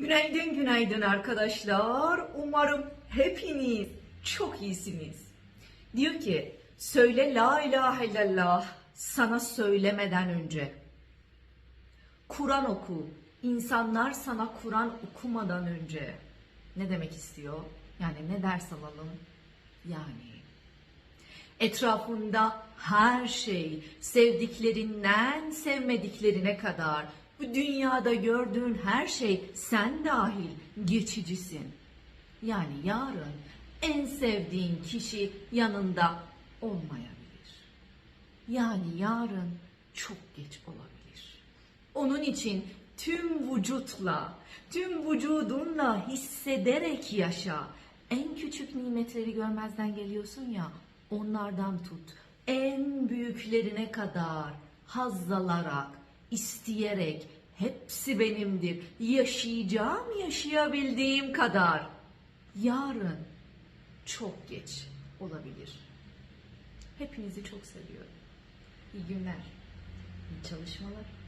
Günaydın günaydın arkadaşlar. Umarım hepiniz çok iyisiniz. Diyor ki söyle la ilahe illallah sana söylemeden önce. Kur'an oku. İnsanlar sana Kur'an okumadan önce. Ne demek istiyor? Yani ne ders alalım? Yani Etrafında her şey, sevdiklerinden sevmediklerine kadar, bu dünyada gördüğün her şey sen dahil geçicisin. Yani yarın en sevdiğin kişi yanında olmayabilir. Yani yarın çok geç olabilir. Onun için tüm vücutla, tüm vücudunla hissederek yaşa. En küçük nimetleri görmezden geliyorsun ya, onlardan tut. En büyüklerine kadar haz alarak, isteyerek, hepsi benimdir. Yaşayacağım yaşayabildiğim kadar. Yarın çok geç olabilir. Hepinizi çok seviyorum. İyi günler, iyi çalışmalar.